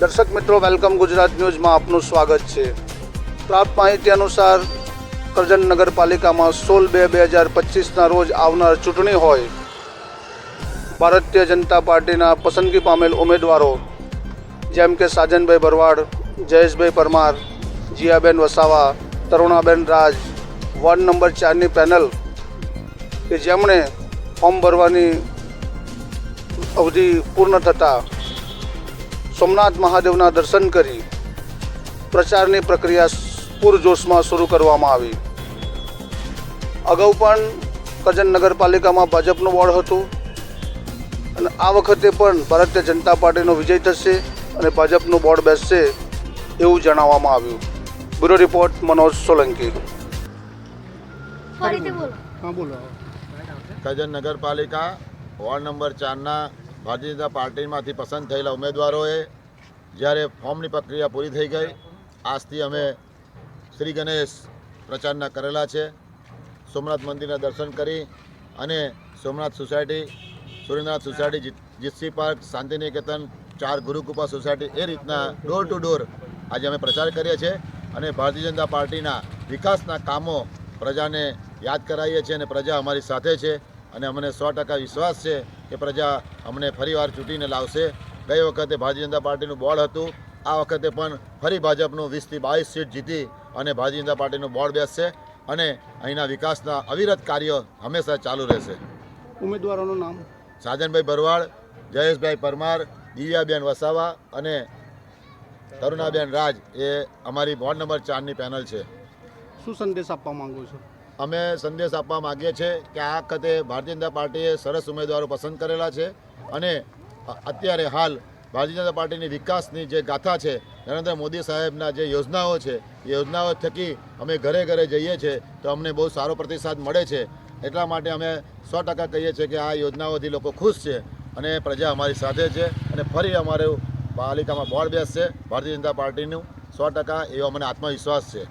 દર્શક મિત્રો વેલકમ ગુજરાત ન્યૂઝમાં આપનું સ્વાગત છે. પ્રાપ્ત માહિતી અનુસાર, કરજણ નગરપાલિકામાં સોળ બે બે હજાર પચીસના રોજ આવનાર ચૂંટણી હોય. ભારતીય જનતા પાર્ટીના પસંદગી પામેલ ઉમેદવારો, જેમ કે સાજનભાઈ ભરવાડ, જયેશભાઈ પરમાર, જીયાબેન વસાવા, તરુણાબેન રાજ, વોર્ડ નંબર ચારની પેનલ, કે જેમણે ફોર્મ ભરવાની અવધિ પૂર્ણ થતાં સોમનાથ મહાદેવના દર્શન કરી પ્રચારની પ્રક્રિયા પૂરજોશમાં શરૂ કરવામાં આવી. અગાઉ પણ કજન નગરપાલિકામાં ભાજપનું વોર્ડ હતું અને આ વખતે પણ ભારતીય જનતા પાર્ટીનો વિજય થશે અને ભાજપનું બોર્ડ બેસશે એવું જણાવવામાં આવ્યું. Bureau report Manoj Solanki. ફરીથી બોલો. હા બોલો. કરજણ નગરપાલિકા વોર્ડ નંબર ચારના ભારતીય જનતા પાર્ટીમાંથી પસંદ થયેલા ઉમેદવારોએ જ્યારે ફોર્મની પ્રક્રિયા પૂરી થઈ ગઈ, આજથી અમે શ્રી ગણેશ પ્રચારના કરેલા છે. સોમનાથ મંદિરના દર્શન કરી અને સોમનાથ સોસાયટી, સુરેન્દ્રનાથ સોસાયટી, જીત- જીતસી પાર્ક, શાંતિનિકેતન, ચાર ગુરુકૃપા સોસાયટી એ રીતના ડોર ટુ ડોર આજે અમે પ્રચાર કરીએ છીએ અને ભારતીય જનતા પાર્ટીના વિકાસના કામો પ્રજાને યાદ કરાવીએ છીએ અને પ્રજા અમારી સાથે છે. અને અમને સો ટકા વિશ્વાસ છે કે પ્રજા અમને ફરીવાર ચૂંટીને લાવશે. ગઈ વખતે ભારતીય જનતા પાર્ટીનું બોર્ડ હતું. આ વખતે પણ ફરી ભાજપનું વીસથી બાવીસ સીટ જીતી અને ભારતીય જનતા પાર્ટીનું બોર્ડ બેસશે અને અહીંના વિકાસના અવિરત કાર્યો હંમેશા ચાલુ રહેશે. ઉમેદવારોનું નામ? સાજનભાઈ ભરવાડ જયેશભાઈ પરમાર દિવ્યાબેન વસાવા અને તરુણાબેન રાજ એ અમારી વોર્ડ નંબર ચારની પેનલ છે. શું સંદેશ આપવા માંગુ છો? અમે સંદેશ આપવા માગીએ છીએ કે આ વખતે ભારતીય જનતા પાર્ટીએ સરસ ઉમેદવારો પસંદ કરેલા છે અને અત્યારે હાલ ભારતીય જનતા પાર્ટીની વિકાસની જે ગાથા છે, નરેન્દ્ર મોદી સાહેબના જે યોજનાઓ છે, એ યોજનાઓ થકી અમે ઘરે ઘરે જઈએ છીએ તો અમને બહુ સારો પ્રતિસાદ મળે છે. એટલા માટે અમે સો ટકા કહીએ છીએ કે આ યોજનાઓથી લોકો ખુશ છે અને પ્રજા અમારી સાથે છે અને ફરી અમારું પાલિકામાં બોર્ડ બેસશે. ભારતીય જનતા પાર્ટીનું સો ટકા એવો મને આત્મવિશ્વાસ છે.